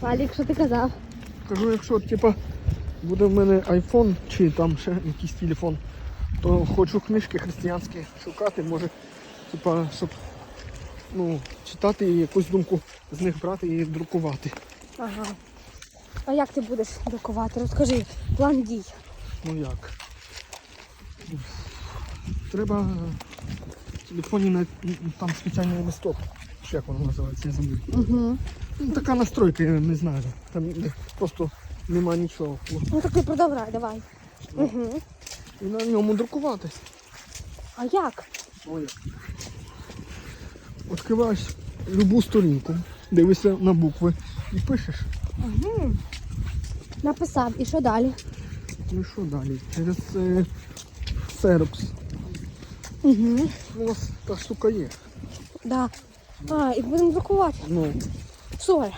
Валік, що ти казав? Кажу, якщо типа, буде в мене айфон чи там ще якийсь телефон, то хочу книжки християнські шукати, може, типа, щоб ну, читати і якусь думку з них брати і друкувати. Ага. А як ти будеш друкувати? Розкажи, план дій. Ну як? Треба телефоні на там спеціальний листок. Ще як воно називається, я забув. Угу. Ну, така настройка, я не знаю. Там просто нема нічого. Ну так ти продовжай, давай. Угу. І на ньому друкувати. А як? Ой. Відкриваєш любу сторінку, дивишся на букви і пишеш. Угу. Написав. І що далі? Ну що далі? Через е, Xerox. Угу. У нас та штука є. Да. А, і будемо друкувати. Ну, Соль.